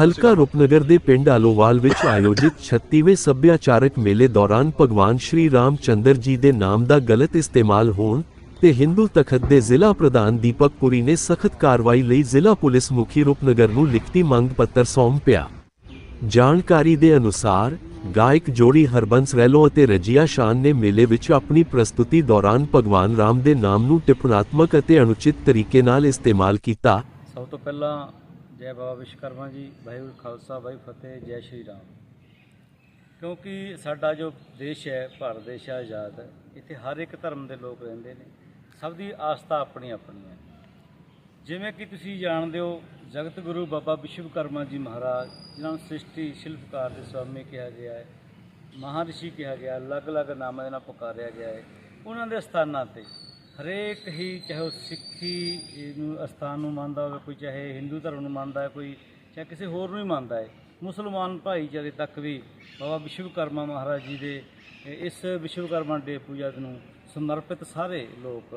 ਹਲਕਾ ਰੂਪਨਗਰ ਦੇ ਪਿੰਡ ਆਲੋਵਾਲ ਵਿੱਚ ਆਯੋਜਿਤ 36ਵੇਂ ਸੱਭਿਆਚਾਰਕ ਮੇਲੇ ਦੌਰਾਨ ਭਗਵਾਨ ਸ਼੍ਰੀ ਰਾਮ ਚੰਦਰ ਜੀ ਦੇ ਨਾਮ ਦਾ ਗਲਤ ਇਸਤੇਮਾਲ ਹੋਣ ਤੇ ਹਿੰਦੂ ਤਖਤ ਦੇ ਜ਼ਿਲ੍ਹਾ ਪ੍ਰਧਾਨ ਦੀਪਕ ਪੁਰੀ ਨੇ ਸਖਤ ਕਾਰਵਾਈ ਲਈ ਜ਼ਿਲ੍ਹਾ ਪੁਲਿਸ ਮੁਖੀ ਰੂਪਨਗਰ ਨੂੰ ਲਿਖਤੀ ਮੰਗ ਪੱਤਰ ਸੌਂਪਿਆ ਜਾਣਕਾਰੀ ਦੇ ਅਨੁਸਾਰ, ਗਾਇਕ ਜੋੜੀ ਹਰਬੰਸ ਰੈਲੋ ਅਤੇ ਰਜੀਆ ਸ਼ਾਨ ਨੇ ਮੇਲੇ ਵਿੱਚ ਆਪਣੀ ਪ੍ਰਸਤੁਤੀ ਦੌਰਾਨ ਭਗਵਾਨ ਰਾਮ ਦੇ ਨਾਮ ਨੂੰ ਟਿੱਪਣਾਤਮਕ ਅਤੇ ਅਨੁਚਿਤ ਤਰੀਕੇ ਨਾਲ ਇਸਤੇਮਾਲ ਕੀਤਾ। ਸਭ ਤੋਂ ਪਹਿਲਾਂ ਜੈ ਬਾਬਾ ਵਿਸ਼ਵਕਰਮਾ ਜੀ, ਵਾਹਿਗੁਰੂ ਖਾਲਸਾ ਵਾਹਿ ਫਤਿਹ, ਜੈ ਸ਼੍ਰੀ ਰਾਮ। ਕਿਉਂਕਿ ਸਾਡਾ ਜੋ ਦੇਸ਼ ਹੈ, ਭਾਰਤ ਦੇਸ਼ ਹੈ, ਆਜ਼ਾਦ ਹੈ, ਇੱਥੇ ਹਰ ਇੱਕ ਧਰਮ ਦੇ ਲੋਕ ਰਹਿੰਦੇ ਨੇ, ਸਭ ਦੀ ਆਸਥਾ ਆਪਣੀ ਆਪਣੀ ਹੈ। ਜਿਵੇਂ ਕਿ ਤੁਸੀਂ ਜਾਣਦੇ ਹੋ, ਜਗਤ ਗੁਰੂ ਬਾਬਾ ਵਿਸ਼ਵਕਰਮਾ ਜੀ ਮਹਾਰਾਜ, ਜਿਨ੍ਹਾਂ ਨੂੰ ਸ੍ਰਿਸ਼ਟੀ ਸ਼ਿਲਪਕਾਰ ਦੇ ਸਵਾਮੀ ਕਿਹਾ ਗਿਆ ਹੈ, ਮਹਾਰਿਸ਼ੀ ਕਿਹਾ ਗਿਆ, ਅਲੱਗ-ਅਲੱਗ ਨਾਮਾਂ ਦੇ ਨਾਲ ਪੁਕਾਰਿਆ ਗਿਆ ਹੈ, ਉਹਨਾਂ ਦੇ ਸਥਾਨਾਂ ਤੇ ਹਰੇਕ ਹੀ ਚਾਹੇ ਉਹ ਸਿੱਖੀ ਨੂੰ ਅਸਥਾਨ ਨੂੰ ਮੰਨਦਾ ਹੋਵੇ, ਕੋਈ ਚਾਹੇ ਹਿੰਦੂ ਧਰਮ ਨੂੰ ਮੰਨਦਾ ਹੈ, ਕੋਈ ਚਾਹੇ ਕਿਸੇ ਹੋਰ ਨੂੰ ਹੀ ਮੰਨਦਾ ਹੈ ਮੁਸਲਮਾਨ ਭਾਈਚਾਰੇ ਤੱਕ ਵੀ ਬਾਬਾ ਵਿਸ਼ਵਕਰਮਾ ਮਹਾਰਾਜ ਜੀ ਦੇ ਇਸ ਵਿਸ਼ਵਕਰਮਾ ਡੇ ਪੂਜਾ ਨੂੰ ਸਮਰਪਿਤ ਸਾਰੇ ਲੋਕ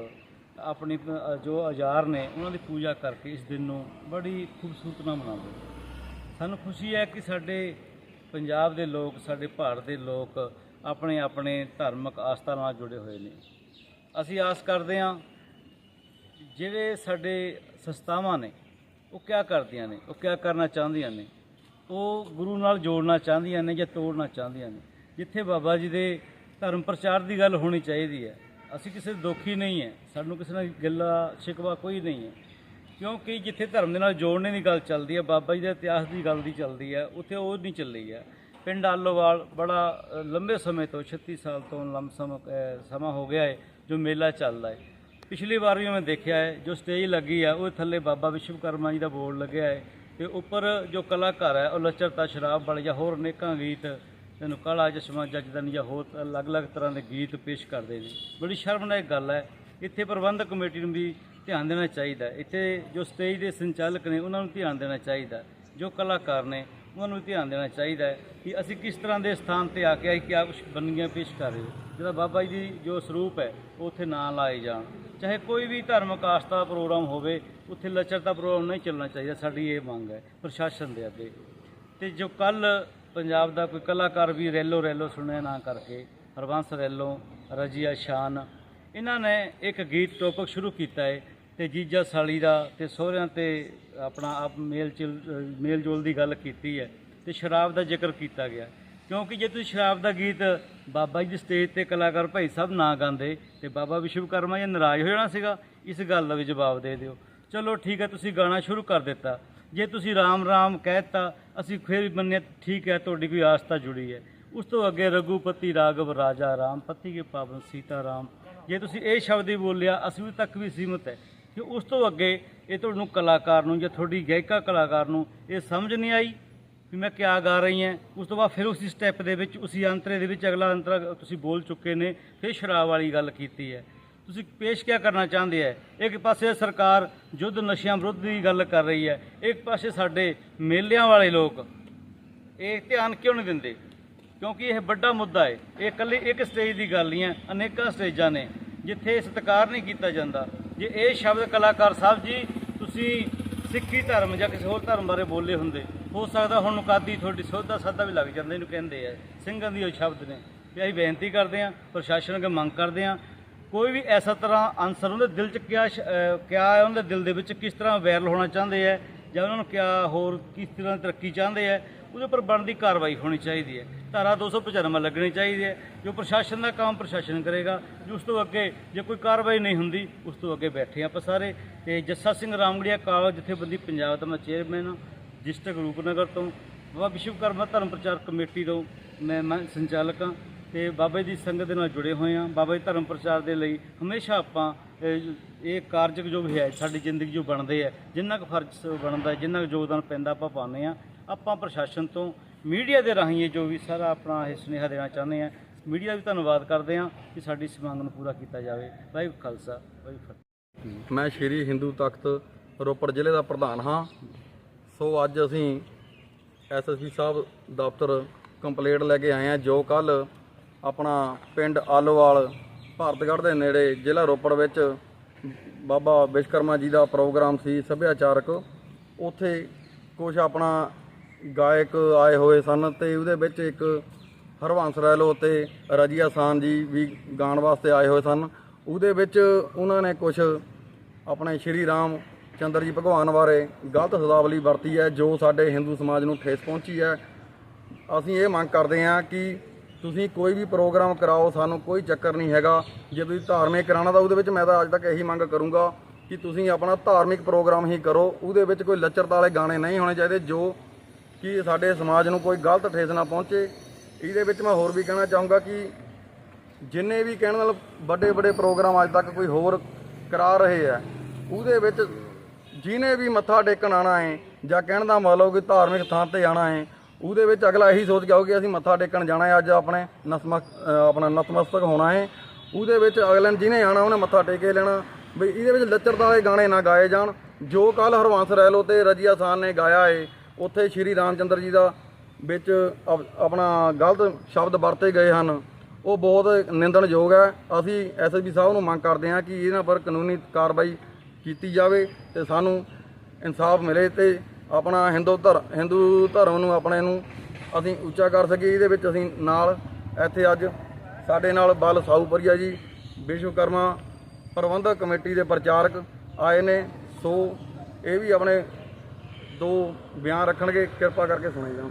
ਆਪਣੀ, ਜੋ ਆਜ਼ਾਰ ਨੇ, ਉਹਨਾਂ ਦੀ ਪੂਜਾ ਕਰਕੇ ਇਸ ਦਿਨ ਨੂੰ ਬੜੀ ਖੂਬਸੂਰਤ ਨਾਲ ਮਨਾਉਂਦੇ ਨੇ। ਸਾਨੂੰ ਖੁਸ਼ੀ ਹੈ ਕਿ ਸਾਡੇ ਪੰਜਾਬ ਦੇ ਲੋਕ, ਸਾਡੇ ਭਾਰਤ ਦੇ ਲੋਕ ਆਪਣੇ ਆਪਣੇ ਧਾਰਮਿਕ ਆਸਥਾ ਨਾਲ ਜੁੜੇ ਹੋਏ ਨੇ ਅਸੀਂ ਆਸ ਕਰਦੇ ਹਾਂ, ਜਿਹੜੇ ਸਾਡੇ ਸੰਸਥਾਵਾਂ ਨੇ, ਉਹ ਕਿਆ ਕਰਦੀਆਂ ਨੇ, ਉਹ ਕਿਆ ਕਰਨਾ ਚਾਹੁੰਦੀਆਂ ਨੇ, ਉਹ ਗੁਰੂ ਨਾਲ ਜੋੜਨਾ ਚਾਹੁੰਦੀਆਂ ਨੇ ਜਾਂ ਤੋੜਨਾ ਚਾਹੁੰਦੀਆਂ ਨੇ। ਜਿੱਥੇ ਬਾਬਾ ਜੀ ਦੇ ਧਰਮ ਪ੍ਰਚਾਰ ਦੀ ਗੱਲ ਹੋਣੀ ਚਾਹੀਦੀ ਹੈ। ਅਸੀਂ ਕਿਸੇ ਦੁਖੀ ਨਹੀਂ ਹੈ, ਸਾਨੂੰ ਕਿਸੇ ਨਾਲ ਗਿੱਲਾ ਸ਼ਿਕਵਾ ਕੋਈ ਨਹੀਂ ਹੈ। ਕਿਉਂਕਿ ਜਿੱਥੇ ਧਰਮ ਦੇ ਨਾਲ ਜੋੜਨੇ ਦੀ ਗੱਲ ਚੱਲਦੀ ਹੈ, ਬਾਬਾ ਜੀ ਦੇ ਇਤਿਹਾਸ ਦੀ ਗੱਲ ਦੀ ਚੱਲਦੀ ਹੈ, ਉੱਥੇ ਉਹ ਨਹੀਂ ਚੱਲੀ ਹੈ। ਪਿੰਡ ਆਲੋਵਾਲ ਬੜਾ ਲੰਬੇ ਸਮੇਂ ਤੋਂ 36 ਸਾਲ ਤੋਂ ਲੰਮ ਸਮ ਸਮਾਂ ਹੋ ਗਿਆ ਹੈ ਜੋ ਮੇਲਾ ਚੱਲਦਾ ਹੈ ਪਿਛਲੀ ਵਾਰ ਵੀ ਮੈਂ ਦੇਖਿਆ ਹੈ ਜੋ ਸਟੇਜ ਲੱਗੀ ਹੈ ਉਹ ਥੱਲੇ ਬਾਬਾ ਵਿਸ਼ਵਕਰਮਾ ਜੀ ਦਾ ਬੋਰਡ ਲੱਗਿਆ ਹੈ ਤੇ ਉੱਪਰ ਜੋ ਕਲਾਕਾਰ ਹੈ ਉਹ ਲੱਚਰਤਾ, ਸ਼ਰਾਬ ਵਾਲੇ ਜਾਂ ਹੋਰ ਅਨੇਕਾਂ ਗੀਤ, ਤੈਨੂੰ ਕਾਲਾ ਚਸ਼ਮਾ ਜੱਜਦਨ ਜਾਂ ਹੋਰ ਅਲੱਗ-ਅਲੱਗ ਤਰ੍ਹਾਂ ਦੇ ਗੀਤ ਪੇਸ਼ ਕਰਦੇ ਨੇ। ਬੜੀ ਸ਼ਰਮਨਾਇਕ ਗੱਲ ਹੈ ਇੱਥੇ ਪ੍ਰਬੰਧਕ ਕਮੇਟੀ ਨੂੰ ਵੀ ਧਿਆਨ ਦੇਣਾ ਚਾਹੀਦਾ। ਇੱਥੇ ਜੋ ਸਟੇਜ ਦੇ ਸੰਚਾਲਕ ਨੇ, ਉਹਨਾਂ ਨੂੰ ਧਿਆਨ ਦੇਣਾ ਚਾਹੀਦਾ। ਜੋ ਕਲਾਕਾਰ ਨੇ ਉਹਨਾਂ ਨੂੰ ਧਿਆਨ ਦੇਣਾ ਚਾਹੀਦਾ ਹੈ ਕਿ ਅਸੀਂ ਕਿਸ ਤਰ੍ਹਾਂ ਦੇ ਸਥਾਨ ਤੇ ਆ ਕੇ ਆਈ ਕਿਆ ਕੁਝ ਬੰਨੀਆਂ ਪੇਸ਼ ਕਰ ਰਹੇ ਜਿਹੜਾ ਬਾਬਾ ਜੀ ਦੀ ਜੋ ਸਰੂਪ ਹੈ, ਉਹ ਉੱਥੇ ਨਾ ਲਾਏ ਜਾਣ। ਚਾਹੇ ਕੋਈ ਵੀ ਧਾਰਮਿਕ ਆਸਥਾ ਦਾ ਪ੍ਰੋਗਰਾਮ ਹੋਵੇ, ਉੱਥੇ ਲੱਚਰਤਾ ਪ੍ਰੋਗਰਾਮ ਨਹੀਂ ਚੱਲਣਾ ਚਾਹੀਦਾ, ਸਾਡੀ ਇਹ ਮੰਗ ਹੈ ਪ੍ਰਸ਼ਾਸਨ ਦੇ ਅੱਗੇ। ਤੇ ਜੋ ਕੱਲ ਪੰਜਾਬ ਦਾ ਕੋਈ ਕਲਾਕਾਰ ਵੀ ਰੈਲੋ ਰੈਲੋ ਸੁਣਿਆ ਨਾ ਕਰਕੇ, ਹਰਬੰਸ ਰੈਲੋ, ਰਜੀਆ ਸ਼ਾਨ, ਇਹਨਾਂ ਨੇ ਇੱਕ ਗੀਤ ਟੋਪਕ ਸ਼ੁਰੂ ਕੀਤਾ ਹੈ ਤੇ ਜੀਜਾ ਸਾਲੀ ਦਾ ਤੇ ਸਹੁਰਿਆਂ ਤੇ ਆਪਣਾ ਆਪ ਮੇਲ ਚਿਲ ਮੇਲ ਜੋਲ ਦੀ ਗੱਲ ਕੀਤੀ ਹੈ ਤੇ ਸ਼ਰਾਬ ਦਾ ਜ਼ਿਕਰ ਕੀਤਾ ਗਿਆ। ਕਿਉਂਕਿ ਜੇ ਤੁਸੀਂ ਸ਼ਰਾਬ ਦਾ ਗੀਤ ਬਾਬਾ ਜੀ ਦੀ ਸਟੇਜ ਤੇ ਕਲਾਕਾਰ ਭਾਈ ਸਾਹਿਬ ਨਾ ਗਾਉਂਦੇ ਤੇ ਬਾਬਾ ਵਿਸ਼ਵਕਰਮਾ ਜੀ ਨਾਰਾਜ਼ ਹੋ ਜਾਣਾ ਸੀਗਾ, ਇਸ ਗੱਲ ਦਾ ਵੀ ਜਵਾਬ ਦੇ ਦਿਓ। ਚਲੋ ਠੀਕ ਹੈ, ਤੁਸੀਂ ਗਾਣਾ ਸ਼ੁਰੂ ਕਰ ਦਿੱਤਾ। ਜੇ ਤੁਸੀਂ ਰਾਮ ਰਾਮ ਕਹਿਤਾ ਅਸੀਂ ਫਿਰ ਮੰਨਿਆ ਠੀਕ ਹੈ, ਤੁਹਾਡੀ ਕੋਈ ਆਸਥਾ ਜੁੜੀ ਹੈ। ਉਸ ਤੋਂ ਅੱਗੇ ਰਘੂਪਤੀ ਰਾਘਵ, ਰਾਜਾ ਰਾਮ, ਪਤੀ ਕੇ ਪਾਵਨ ਸੀਤਾ ਰਾਮ। ਜੇ ਤੁਸੀਂ ਇਹ ਸ਼ਬਦ ਹੀ ਬੋਲਿਆ, ਅਸੀਂ ਤੱਕ ਵੀ ਸੀਮਤ ਹੈ। ਕਿ ਉਸ ਤੋਂ ਅੱਗੇ ਇਹ ਤੁਹਾਨੂੰ ਕਲਾਕਾਰ ਨੂੰ ਜਾਂ ਤੁਹਾਡੀ ਗਾਇਕਾ ਕਲਾਕਾਰ ਨੂੰ ਇਹ ਸਮਝ ਨਹੀਂ ਆਈ ਵੀ ਮੈਂ ਕਿਆ ਗਾ ਰਹੀ ਹਾਂ। ਉਸ ਤੋਂ ਬਾਅਦ ਫਿਰ ਉਸੇ ਸਟੈਪ ਦੇ ਵਿੱਚ, ਉਸੇ ਅੰਤਰੇ ਦੇ ਵਿੱਚ ਅਗਲਾ ਅੰਤਰਾ ਤੁਸੀਂ ਬੋਲ ਚੁੱਕੇ ਨੇ, ਫਿਰ ਸ਼ਰਾਬ ਵਾਲੀ ਗੱਲ ਕੀਤੀ ਹੈ। ਤੁਸੀਂ ਪੇਸ਼ ਕਿਆ ਕਰਨਾ ਚਾਹੁੰਦੇ ਹੈ? ਇੱਕ ਪਾਸੇ ਸਰਕਾਰ ਯੁੱਧ ਨਸ਼ਿਆਂ ਵਿਰੁੱਧ ਦੀ ਗੱਲ ਕਰ ਰਹੀ ਹੈ, ਇੱਕ ਪਾਸੇ ਸਾਡੇ ਮੇਲਿਆਂ ਵਾਲੇ ਲੋਕ ਇਹ ਧਿਆਨ ਕਿਉਂ ਨਹੀਂ ਦਿੰਦੇ? ਕਿਉਂਕਿ ਇਹ ਵੱਡਾ ਮੁੱਦਾ ਹੈ। ਇਹ ਇਕੱਲੇ ਇੱਕ ਸਟੇਜ ਦੀ ਗੱਲ ਨਹੀਂ ਹੈ, ਅਨੇਕਾਂ ਸਟੇਜਾਂ ਨੇ, ਜਿੱਥੇ ਸਤਿਕਾਰ ਨਹੀਂ ਕੀਤਾ ਜਾਂਦਾ। ਜੇ ਇਹ ਸ਼ਬਦ ਕਲਾਕਾਰ ਸਾਹਿਬ ਜੀ ਤੁਸੀਂ ਸਿੱਖੀ ਧਰਮ ਜਾਂ ਕਿਸੇ ਹੋਰ ਧਰਮ ਬਾਰੇ ਬੋਲੇ ਹੁੰਦੇ, ਹੋ ਸਕਦਾ ਹੁਣ ਨੁਕਾਦੀ ਤੁਹਾਡੀ ਸੋਧਾ ਸਾਦਾ ਵੀ ਲੱਗ ਜਾਂਦਾ ਇਹਨੂੰ ਕਹਿੰਦੇ ਆ। ਸਿੰਘਾਂ ਦੀ ਉਹ ਸ਼ਬਦ ਨੇ। ਵੀ ਅਸੀਂ ਬੇਨਤੀ ਕਰਦੇ ਹਾਂ, ਪ੍ਰਸ਼ਾਸਨ ਅੱਗੇ ਮੰਗ ਕਰਦੇ ਹਾਂ, ਕੋਈ ਵੀ ਐਸਾ ਤਰ੍ਹਾਂ ਆਨਸਰ ਉਹਦੇ ਦਿਲ 'ਚ ਕਿਆ ਸ਼- ਕਿਆ ਹੈ, ਉਹਦੇ ਦਿਲ ਦੇ ਵਿੱਚ ਕਿਸ ਤਰ੍ਹਾਂ ਵਾਇਰਲ ਹੋਣਾ ਚਾਹੁੰਦੇ ਹੈ ਜਾਂ ਉਹਨਾਂ ਨੂੰ ਕਿਆ ਹੋਰ ਕਿਸ ਤਰ੍ਹਾਂ ਤਰੱਕੀ ਚਾਹੁੰਦੇ ਹੈ ਉਹਦੇ ਉੱਪਰ ਬਣਦੀ ਕਾਰਵਾਈ ਹੋਣੀ ਚਾਹੀਦੀ ਹੈ। ਧਾਰਾ 295 ਲੱਗਣੀ ਚਾਹੀਦੀ ਹੈ, ਜੋ ਪ੍ਰਸ਼ਾਸਨ ਦਾ ਕੰਮ ਪ੍ਰਸ਼ਾਸਨ ਕਰੇਗਾ, ਜੋ ਉਸ ਤੋਂ ਅੱਗੇ ਜੇ ਕੋਈ ਕਾਰਵਾਈ ਨਹੀਂ ਹੁੰਦੀ, ਉਸ ਤੋਂ ਅੱਗੇ ਬੈਠੇ ਆਪਾਂ ਸਾਰੇ। ਤੇ ਜੱਸਾ ਸਿੰਘ ਰਾਮਗੜੀਆ ਕਾਲਜ ਜਥੇਬੰਦੀ ਪੰਜਾਬ ਦਾ ਮੈਂ ਚੇਅਰਮੈਨ ਹਾਂ, ਡਿਸਟ੍ਰਿਕਟ ਰੂਪਨਗਰ ਤੋਂ। ਬਾਬਾ ਵਿਸ਼ਵਕਰਮਾ ਧਰਮ ਪ੍ਰਚਾਰ ਕਮੇਟੀ ਤੋਂ ਮੈਂ ਮੈਂ ਸੰਚਾਲਕ ਹਾਂ ਤੇ ਬਾਬਾ ਜੀ ਦੀ ਸੰਗਤ ਦੇ ਨਾਲ ਜੁੜੇ ਹੋਏ ਹਾਂ। ਬਾਬਾ ਜੀ ਧਰਮ ਪ੍ਰਚਾਰ ਦੇ ਲਈ ਹਮੇਸ਼ਾ ਆਪਾਂ ਇਹ ਕਾਰਜਕ ਜੋ ਵੀ ਹੈ, ਸਾਡੀ ਜ਼ਿੰਦਗੀ ਜੋ ਬਣਦੇ ਆ ਜਿੰਨਾ ਕੁ ਫਰਜ਼ ਬਣਦਾ ਜਿੰਨਾ ਕੁ ਯੋਗਦਾਨ ਪੈਂਦਾ ਆਪਾਂ ਪਾਉਂਦੇ ਆ ਆਪਾਂ ਪ੍ਰਸ਼ਾਸਨ ਤੋਂ ਮੀਡੀਆ ਦੇ ਰਾਹੀਂ ਇਹ ਜੋ ਵੀ ਸਾਰਾ ਆਪਣਾ ਇਹ ਸੁਨੇਹਾ ਦੇਣਾ ਚਾਹੁੰਦੇ ਆ ਮੀਡੀਆ ਦਾ ਵੀ ਧੰਨਵਾਦ ਕਰਦੇ ਆ ਕਿ ਸਾਡੀ ਇਸ ਮੰਗ ਨੂੰ ਪੂਰਾ ਕੀਤਾ ਜਾਵੇ। ਵਾਹਿਗੁਰੂ ਖਾਲਸਾ, ਵਾਹਿਗੁਰੂ ਫਤਿਹ। ਮੈਂ ਸ਼੍ਰੀ ਹਿੰਦੂ ਤਖਤ ਰੋਪੜ ਜ਼ਿਲ੍ਹੇ ਦਾ ਪ੍ਰਧਾਨ ਹਾਂ। ਸੋ ਅੱਜ ਅਸੀਂ ਐਸਐਸਪੀ ਸਾਹਿਬ ਦਫ਼ਤਰ ਕੰਪਲੇਂਟ ਲੈ ਕੇ ਆਏ ਹਾਂ, ਜੋ ਕੱਲ ਆਪਣਾ ਪਿੰਡ ਆਲੋਵਾਲ, ਭਾਰਤਗੜ੍ਹ ਦੇ ਨੇੜੇ ਜ਼ਿਲ੍ਹਾ ਰੋਪੜ ਵਿੱਚ ਬਾਬਾ ਵਿਸ਼ਕਰਮਾ ਜੀ ਦਾ ਪ੍ਰੋਗਰਾਮ ਸੀ, ਸੱਭਿਆਚਾਰਕ। ਉੱਥੇ ਕੁਝ ਆਪਣਾ ਗਾਇਕ ਆਏ ਹੋਏ ਸਨ ਤੇ ਉਹਦੇ ਵਿੱਚ ਇੱਕ ਹਰਵੰਸ ਰੈਲੋ ਤੇ ਰਜੀਆ ਸਾਨ ਜੀ ਵੀ ਗਾਣ ਵਾਸਤੇ ਆਏ ਹੋਏ ਸਨ। ਉਹਦੇ ਵਿੱਚ ਉਹਨਾਂ ਨੇ ਕੁਝ ਆਪਣੇ ਸ਼੍ਰੀ ਰਾਮ ਚੰਦਰ ਜੀ ਭਗਵਾਨ ਬਾਰੇ ਗਲਤ ਸ਼ਬਦਾਵਲੀ ਵਰਤੀ ਹੈ, ਜੋ ਸਾਡੇ ਹਿੰਦੂ ਸਮਾਜ ਨੂੰ ਠੇਸ ਪਹੁੰਚੀ ਹੈ। ਅਸੀਂ ਇਹ ਮੰਗ ਕਰਦੇ ਹਾਂ ਕਿ ਤੁਸੀਂ ਕੋਈ ਵੀ ਪ੍ਰੋਗਰਾਮ ਕਰਾਓ, ਸਾਨੂੰ ਕੋਈ ਚੱਕਰ ਨਹੀਂ ਹੈਗਾ। ਜੇ ਤੁਸੀਂ ਧਾਰਮਿਕ ਕਰਾਉਣਾ ਤਾਂ ਉਹਦੇ ਵਿੱਚ ਮੈਂ ਤਾਂ ਅੱਜ ਤੱਕ ਇਹੀ ਮੰਗ ਕਰੂੰਗਾ ਕਿ ਤੁਸੀਂ ਆਪਣਾ ਧਾਰਮਿਕ ਪ੍ਰੋਗਰਾਮ ਹੀ ਕਰੋ। ਉਹਦੇ ਵਿੱਚ ਕੋਈ ਲੱਚਰਤਾ ਵਾਲੇ ਗਾਣੇ ਨਹੀਂ ਹੋਣੇ ਚਾਹੀਦੇ, ਜੋ ਕਿ ਸਾਡੇ ਸਮਾਜ ਨੂੰ ਕੋਈ ਗਲਤ ਠੇਸ ਨਾ ਪਹੁੰਚੇ। ਇਹਦੇ ਵਿੱਚ ਮੈਂ ਹੋਰ ਵੀ ਕਹਿਣਾ ਚਾਹੂੰਗਾ ਕਿ ਜਿੰਨੇ ਵੀ ਕਹਿਣ ਨਾਲ ਵੱਡੇ ਵੱਡੇ ਪ੍ਰੋਗਰਾਮ ਅੱਜ ਤੱਕ ਕੋਈ ਹੋਰ ਕਰਾ ਰਹੇ ਆ, ਉਹਦੇ ਵਿੱਚ ਜਿਹਨੇ ਵੀ ਮੱਥਾ ਟੇਕਣ ਆਣਾ ਹੈ ਜਾਂ ਕਹਿਣ ਦਾ ਮਤਲਬ ਕਿ ਧਾਰਮਿਕ ਥਾਂ ਤੇ ਜਾਣਾ ਹੈ, ਉਹਦੇ ਵਿੱਚ ਅਗਲਾ ਇਹੀ ਸੋਚ ਕੇ ਆਓ ਕਿ ਅਸੀਂ ਮੱਥਾ ਟੇਕਣ ਜਾਣਾ ਹੈ, ਅੱਜ ਆਪਣੇ ਨਸਮਕ ਆਪਣਾ ਨਤਮਸਤਕ ਹੋਣਾ ਹੈ। ਉਹਦੇ ਵਿੱਚ ਅਗਲੇ ਨੇ ਜਿਹਨੇ ਆਣਾ ਉਹਨੇ ਮੱਥਾ ਟੇਕੇ ਲੈਣਾ। ਵੀ ਇਹਦੇ ਵਿੱਚ ਲੱਚਰਤਾ ਗਾਣੇ ਨਾ ਗਾਏ ਜਾਣ, ਜੋ ਕੱਲ ਹਰਵੰਸ ਰੈਲੋ ਤੇ ਰਜੀਆ ਸਾਨ ਨੇ ਗਾਇਆ ਏ ਉੱਥੇ ਸ਼੍ਰੀ ਰਾਮਚੰਦਰ ਜੀ ਦਾ ਵਿੱਚ ਅਪ- ਆਪਣਾ ਗਲਤ ਸ਼ਬਦ ਵਰਤੇ ਗਏ ਹਨ। ਉਹ ਬਹੁਤ ਨਿੰਦਣਯੋਗ ਹੈ। ਅਸੀਂ ਐਸਐਸਪੀ ਸਾਹਿਬ ਨੂੰ ਮੰਗ ਕਰਦੇ ਹਾਂ ਕਿ ਇਹਨਾਂ ਪਰ ਕਾਨੂੰਨੀ ਕਾਰਵਾਈ ਕੀਤੀ ਜਾਵੇ ਤੇ ਸਾਨੂੰ ਇਨਸਾਫ ਮਿਲੇ ਤੇ ਆਪਣਾ ਹਿੰਦੂ ਧਰਮ ਹਿੰਦੂ ਧਰਮ ਨੂੰ ਆਪਣੇ ਨੂੰ ਅਸੀਂ ਉੱਚਾ ਕਰ ਸਕੀਏ। ਇਹਦੇ ਵਿੱਚ ਅਸੀਂ ਨਾਲ ਇੱਥੇ ਅੱਜ ਸਾਡੇ ਨਾਲ ਬਲ ਸਾਊਪਰੀਆ ਜੀ ਵਿਸ਼ਵਕਰਮਾ ਪ੍ਰਬੰਧਕ ਕਮੇਟੀ ਦੇ ਪ੍ਰਚਾਰਕ ਆਏ ਨੇ। ਸੋ ਇਹ ਵੀ ਆਪਣੇ ਦੋ ਬਿਆਨ ਰੱਖਣਗੇ ਕਿਰਪਾ ਕਰਕੇ ਸੁਣੇ ਜਾਣ